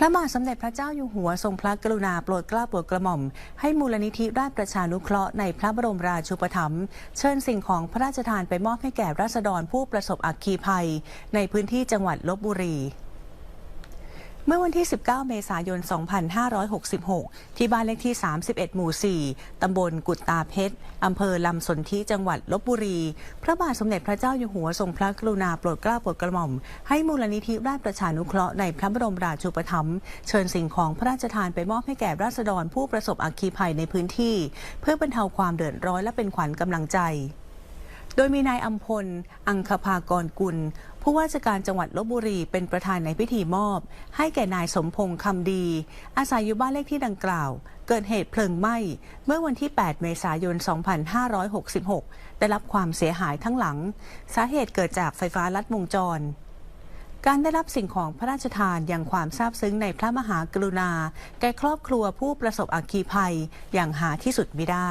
พระบาทสมเด็จพระเจ้าอยู่หัวทรงพระกรุณาโปรดเกล้าโปรดกระหม่อม ให้มูลนิธิราชประชานุเคราะห์ในพระบรมราชูปถัมภ์เชิญสิ่งของพระราชทานไปมอบให้แก่ราษฎรผู้ประสบอัคคีภัย ในพื้นที่จังหวัดลบบุรี เมื่อวันที่ 19 เมษายน 2566 ที่บ้านเลขที่ 31 หมู่ 4 ตำบลกุดตาเพชร อำเภอลำสนธิจังหวัดลบบุรี พระบาทสมเด็จพระเจ้าอยู่หัวทรงพระกรุณาโปรดเกล้าโปรดกระหม่อม ให้มูลนิธิราชประชานุเคราะห์ในพระบรมราชูปถัมภ์เชิญสิ่งของพระราชทานไปมอบให้แก่ราษฎรผู้ประสบอัคคีภัยในพื้นที่ เพื่อบรรเทาความเดือดร้อนและเป็นขวัญกำลังใจ โดยมีนายอัมพล อังคภากรกุล ผู้ว่าราชการจังหวัดลบบุรีเป็นประธานในพิธีมอบ ให้แก่นายสมพงษ์คำดี อาศัยอยู่บ้านเลขที่ดังกล่าว เกิดเหตุเพลิงไหม้ เมื่อวันที่ 8 เมษายน 2566 ได้รับความเสียหายทั้งหลัง สาเหตุเกิดจากไฟฟ้าลัดวงจรการได้รับสิ่งของพระราชทานอย่างความซาบซึ้งในพระมหากรุณา แก่ครอบครัวผู้ประสบอัคคีภัยอย่างหาที่สุดไมิได้